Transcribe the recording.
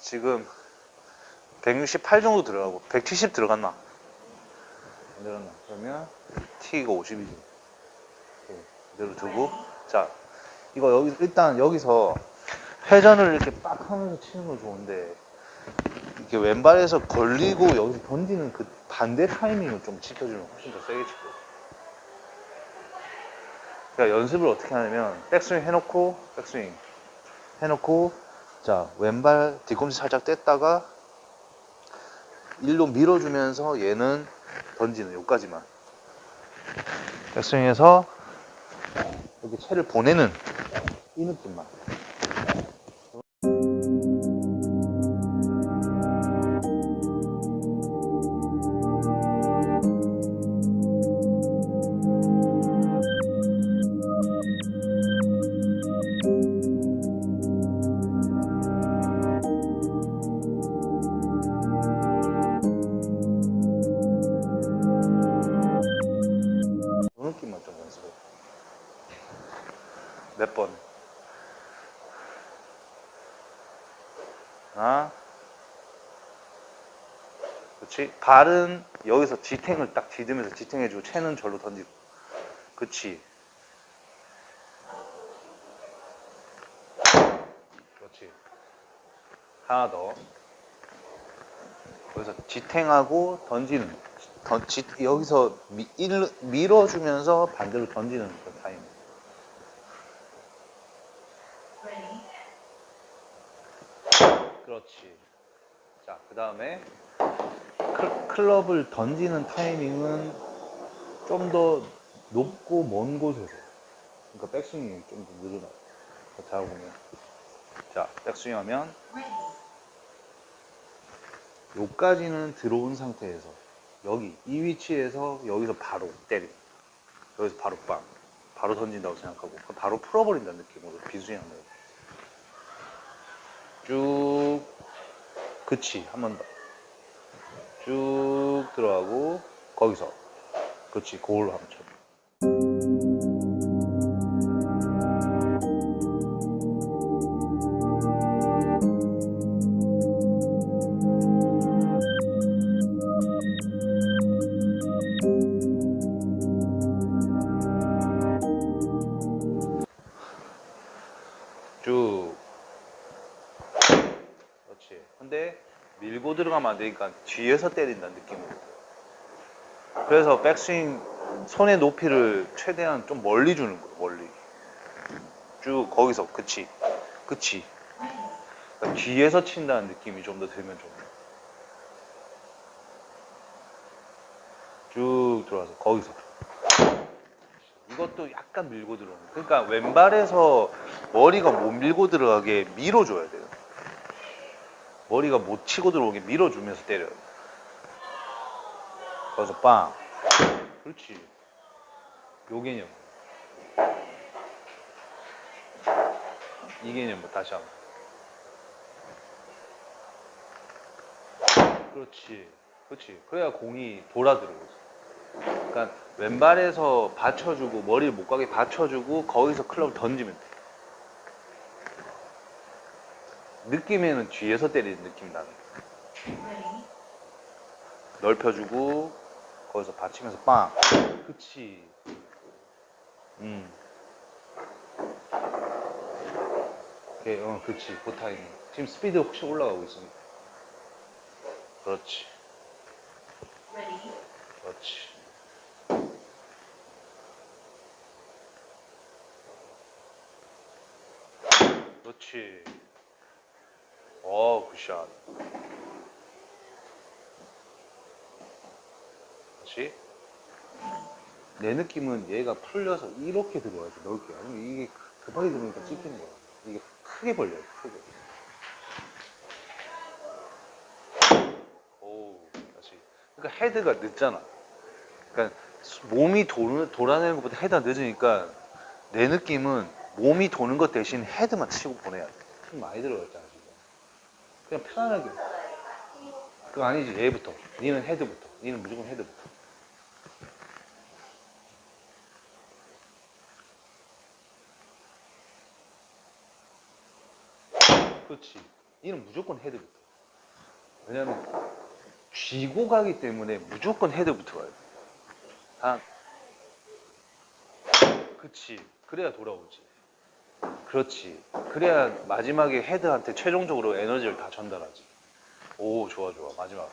지금 168 정도 들어가고 170 들어갔나? 안 들어갔나? 그러면 T가 50이지. 그대로 두고 자 이거 여기 일단 여기서 회전을 이렇게 빡 하면서 치는 건 좋은데 이렇게 왼발에서 걸리고 여기서 던지는 그 반대 타이밍을 좀 지켜주면 훨씬 더 세게 치고 그러니까 연습을 어떻게 하냐면 백스윙 해놓고 백스윙 해놓고 자 왼발 뒤꿈치 살짝 뗐다가 일로 밀어주면서 얘는 던지는 요까지만. 백스윙해서 이렇게 채를 보내는 이 느낌만 몇 번? 하나 그렇지 발은 여기서 지탱을 딱 디디면서 지탱해주고 채는 절로 던지고. 그렇지 그렇지. 하나 더. 여기서 지탱하고 던지는. 던, 지, 여기서 미, 일, 밀어주면서 반대로 던지는 그 그렇지. 자 그 다음에 클럽을 던지는 타이밍은 좀 더 높고 먼 곳에서. 그러니까 백스윙이 좀 더 늘어나요 자 보면. 자 백스윙 하면 요까지는 들어온 상태에서 여기 이 위치에서 여기서 바로 때려 여기서 바로 빵. 바로 던진다고 생각하고 바로 풀어버린다는 느낌으로 하면 쭉 그치 한 번 더. 쭉 들어가고 거기서. 그치 그걸로 한번 쳐 쭉. 그렇지. 근데 밀고 들어가면 안 되니까 뒤에서 때린다는 느낌으로. 그래서 백스윙 손의 높이를 최대한 좀 멀리 주는 거야, 멀리. 쭉 거기서 그치. 그치. 그러니까 뒤에서 친다는 느낌이 좀 더 들면 좋네. 쭉 들어와서 거기서. 이것도 약간 밀고 들어오는. 그러니까 왼발에서 머리가 못 밀고 들어가게 밀어줘야 돼요. 머리가 못 치고 들어오게 밀어주면서 때려요. 거기서 빵. 그렇지. 요 개념. 이 개념 뭐 다시 한번. 그렇지. 그렇지. 그래야 공이 돌아 들어오지. 그러니까 왼발에서 받쳐주고 머리를 못 가게 받쳐주고 거기서 클럽을 던지면 돼. 느낌에는 뒤에서 때리는 느낌 나는. 거야. 넓혀주고 거기서 받치면서 빵. 그치. 음. 오케이, 어, 그치. 그 타이밍. 지금 스피드 혹시 올라가고 있습니다. 그렇지. 그렇지. 그렇지. 어, 굿샷. 그렇지. 내 느낌은 얘가 풀려서 이렇게 들어와야 돼, 넓게. 아니면 이게 급하게 들어오니까 찝히는 거야. 이게 크게 벌려야 돼, 크게. 오, 다시. 그러니까 헤드가 늦잖아. 그러니까 수- 몸이 도, 돌아내는 것보다 헤드가 늦으니까 내 느낌은 몸이 도는 것 대신 헤드만 치고 보내야 돼. 힘 많이 들어갔잖아. 그냥 편안하게. 그거 아니지, 얘부터. 니는 헤드부터. 니는 무조건 헤드부터. 그렇지. 니는 무조건 헤드부터. 왜냐면 쥐고 가기 때문에 무조건 헤드부터 가야 돼. 한 그치. 그래야 돌아오지. 그렇지. 그래야 마지막에 헤드한테 최종적으로 에너지를 다 전달하지. 오, 좋아, 좋아. 마지막.